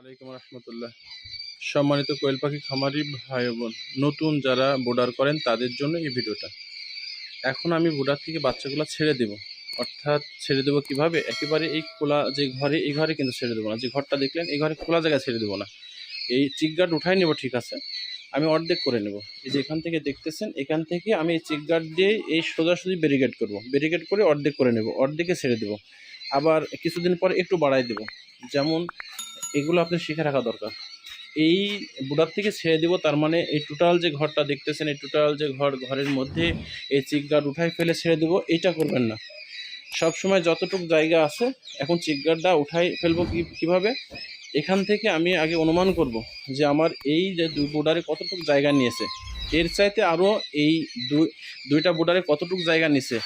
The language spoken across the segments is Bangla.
আলাইকুম রহমতুল্লাহ। সম্মানিত কোয়েল পাখি খামারি ভাই বোন নতুন যারা বোর্ডার করেন তাদের জন্য এই ভিডিওটা। এখন আমি বোর্ডার থেকে বাচ্চাগুলো ছেড়ে দেব। অর্থাৎ ছেড়ে দেবো কীভাবে? একেবারে এই খোলা যে ঘরে, এই ঘরে কিন্তু ছেড়ে দেবো না। যে ঘরটা দেখলেন, এই ঘরে খোলা জায়গায় ছেড়ে দেবো না। এই চিক গার্ড উঠাই নেব, ঠিক আছে? আমি অর্ধেক করে নেব। এই যে এখান থেকে দেখতেছেন, এখান থেকে আমি এই চিক গার্ড দিয়ে এই সোজাসুজি ব্যারিকেড করব। ব্যারিকেড করে অর্ধেক করে নেব, অর্ধেকে ছেড়ে দেবো। আবার কিছুদিন পরে একটু বাড়াই দেব। যেমন এগুলো আপনি শিখে রাখা দরকার। এই বুড়ার থেকে ছেড়ে দিব, তার মানে এই টোটাল যে ঘরটা দেখতেছেন, এই টোটাল যে ঘর, ঘরের মধ্যে এই চিক গার্ড উঠাই ফেলে ছেড়ে দেবো এইটা করবেন না। সব সময় যতটুকু জায়গা আছে, এখন চিক গার্ডটা উঠাই ফেলব কি, কীভাবে? এখান থেকে আমি আগে অনুমান করব যে আমার এই যে দুই বোর্ডারে কতটুকু জায়গা নিয়েছে। এর চাইতে আরও এই দুই, দুইটা বোর্ডারে কতটুকু জায়গা নিছে,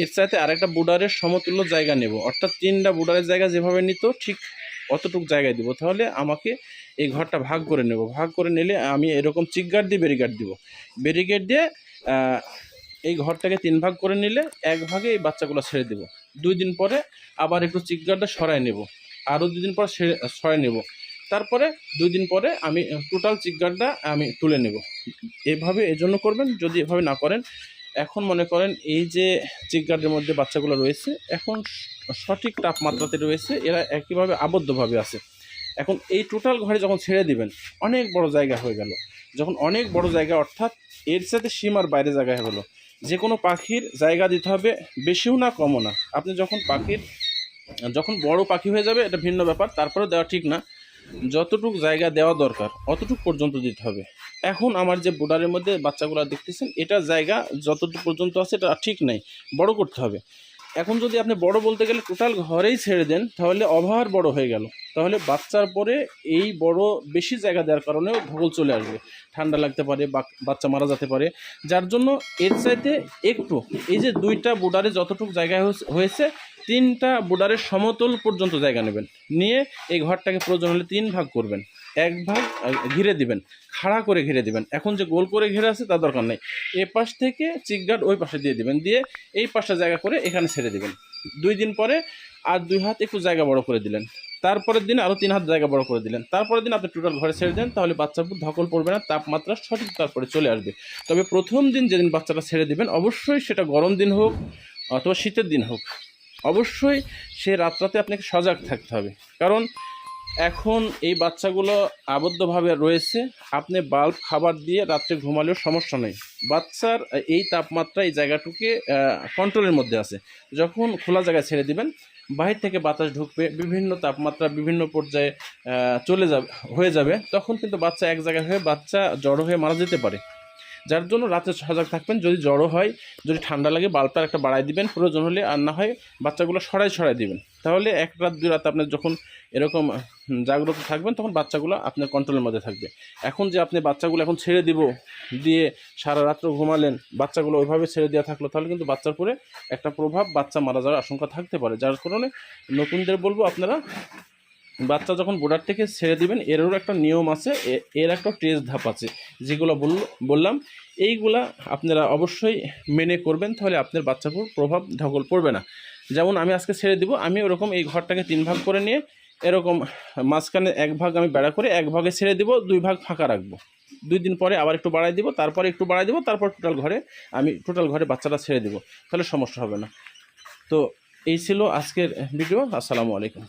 এর চাইতে আরেকটা বোর্ডারের সমতুল্য জায়গা নেব। অর্থাৎ তিনটা বোর্ডারের জায়গা যেভাবে নিত, ঠিক অতটুক জায়গায় দিব। তাহলে আমাকে এই ঘরটা ভাগ করে নেব। ভাগ করে নিলে আমি এরকম চিকগার্ড দিয়ে ব্যারিগার্ড দিব। ব্যারিকেড দিয়ে এই ঘরটাকে তিন ভাগ করে নিলে এক ভাগে এই বাচ্চাগুলো ছেড়ে দেব। দুই দিন পরে আবার একটু চিকগার্ডটা সরাই নেব। আরও দুই দিন পর ছেড়ে- সরাই নেব। তারপরে দুই দিন পরে আমি, টোটাল চিকগার্ডটা আমি তুলে নেব। এভাবে এজন্য করবেন, যদি এভাবে না করেন এখন মনে করেন এই যে চিকগার্ডের মধ্যে বাচ্চাগুলো রয়েছে, এখন সঠিক তাপমাত্রাতে রয়েছে, এরা একইভাবে আবদ্ধভাবে আছে। এখন এই টোটাল ঘরে যখন ছেড়ে দিবেন, অনেক বড় জায়গা হয়ে গেল। যখন অনেক বড় জায়গা, অর্থাৎ এর সাথে সীমার বাইরে জায়গা হয়ে গেলো। যে কোনো পাখির জায়গা দিতে হবে, বেশিও না, কমও না। আপনি যখন পাখির, যখন বড় পাখি হয়ে যাবে, এটা ভিন্ন ব্যাপার তারপরে দেওয়া ঠিক না। যতটুক জায়গা দেওয়া দরকার, অতটুক পর্যন্ত দিতে হবে। এখন আমার যে বোর্ডারের মধ্যে বাচ্চাগুলো দেখতেছেন, এটা জায়গা যতটুকু পর্যন্ত আছে, এটা ঠিক নাই। বড় করতে হবে। এখন যদি আপনি বড় বলতে গেলে টোটাল ঘরেই ছেড়ে দেন, তাহলে অভার বড় হয়ে গেল। তাহলে বাচ্চার পরে এই বড় বেশি জায়গা দেওয়ার কারণেও ভূগোল চলে আসবে। ঠান্ডা লাগতে পারে বাচ্চা মারা যেতে পারে। যার জন্য এর চাইতে একটু, এই যে দুইটা বোর্ডারে যতটুকু জায়গা হয়েছে তিনটা বোর্ডারের সমতল পর্যন্ত জায়গা নেবেন। নিয়ে এই ঘরটাকে প্রয়োজন হলে তিন ভাগ করবেন। এক ভাগ ঘিরে দিবেন। খাড়া করে ঘিরে দিবেন। এখন যে গোল করে ঘিরে আছে, তার দরকার নেই। এ পাশ থেকে চিকগার্ড ওই পাশে দিয়ে দিবেন। দিয়ে এই পাশটা জায়গা করে এখানে ছেড়ে দিবেন। দুই দিন পরে আর দুই হাত একটু জায়গা বড় করে দিলেন। তারপরের দিন আরও তিন হাত জায়গা বড় করে দিলেন। তারপরের দিন আপনি টোটাল ঘরে ছেড়ে দেন, তাহলে বাচ্চার ধকল পড়বে না, তাপমাত্রা সঠিক তারপরে চলে আসবে। তবে প্রথম দিন যেদিন বাচ্চাটা ছেড়ে দিবেন, অবশ্যই সেটা গরম দিন হোক অথবা শীতের দিন হোক। অবশ্যই সে রাত্রাতে আপনাকে সজাগ থাকতে হবে। কারণ এখন এই বাচ্চাগুলো আবদ্ধভাবে রয়েছে, আপনি বাল্ব খাবার দিয়ে রাত্রে ঘুমালেও সমস্যা নেই। বাচ্চার এই তাপমাত্রা এই জায়গাটুকে কন্ট্রোলের মধ্যে আছে। যখন খোলা জায়গায় ছেড়ে দিবেন, বাহির থেকে বাতাস ঢুকবে, বিভিন্ন তাপমাত্রা বিভিন্ন পর্যায়ে চলে যাবে, হয়ে যাবে, তখন কিন্তু বাচ্চা এক জায়গায় হয়ে বাচ্চা জড়ো হয়ে মারা যেতে পারে। যার জন্য রাতে সজাগ থাকবেন। যদি জ্বরও হয়, যদি ঠান্ডা লাগে বাল্বটা একটা বাড়াই দিবেন। প্রয়োজন হলে আর না হয় বাচ্চাগুলো সরাই সরাই দিবেন। তাহলে এক রাত, দুই রাত আপনার যখন এরকম জাগ্রত থাকবেন, তখন বাচ্চাগুলো আপনার কন্ট্রোলের মধ্যে থাকবে। এখন যে আপনি বাচ্চাগুলো এখন ছেড়ে দিব, দিয়ে সারা রাত্র ঘুমালেন, বাচ্চাগুলো ওইভাবে ছেড়ে দেওয়া থাকল, তাহলে কিন্তু বাচ্চার পরে একটা প্রভাব, বাচ্চা মারা যাওয়ার আশঙ্কা থাকতে পারে। যার কারণে নতুনদের বলব আপনারা বাচ্চা যখন বোর্ডার থেকে ছেড়ে দিবেন, এরও একটা নিয়ম আছে এর একটা টেস্ট ধাপ আছে। যেগুলো বলল বললাম, এইগুলা আপনারা অবশ্যই মেনে করবেন, তাহলে আপনার বাচ্চার প্রভাব ঢকল পড়বে না। যেমন আমি আজকে ছেড়ে দিব, আমি ওরকম এই ঘরটাকে তিন ভাগ করে নিয়ে এরকম মাঝখানে এক ভাগ আমি বেড়া করে এক ভাগে ছেড়ে দিব, দুই ভাগ ফাঁকা রাখব। দুই দিন পরে আবার একটু বাড়াই দিব, তারপরে একটু বাড়াই দিব, তারপর টোটাল ঘরে আমি টোটাল ঘরে বাচ্চাটা ছেড়ে দিব, তাহলে সমস্যা হবে না। তো এই ছিল আজকের ভিডিও আসসালামু আলাইকুম।